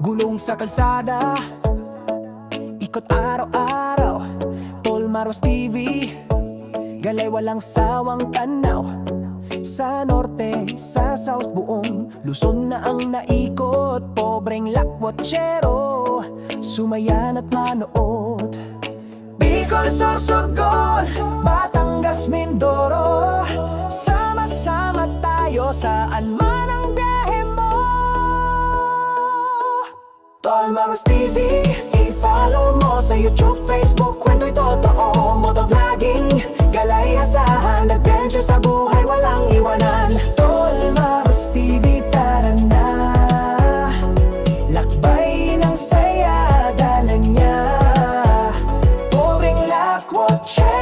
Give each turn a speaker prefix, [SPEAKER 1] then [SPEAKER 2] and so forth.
[SPEAKER 1] Gulong sa kalsada. Ikot araw-araw. Tolmaros TV Galay walang sawang tanaw. Sa norte, sa south buong Luzon na ang naikot. Pobreng lakwatsero Sumayan at manood. Bicol, Batangas, Mindoro Sama-sama tayo saan man ang biyahe mo. Tol Maros TV, i-follow mo sa YouTube, Facebook Kwento'y totoo, motovlogging Galay asahan, adventure sa buhay, walang iwanan. Tol Maros TV, tara na. Lakbay ng saya, dala niya. Pouring lakwat, check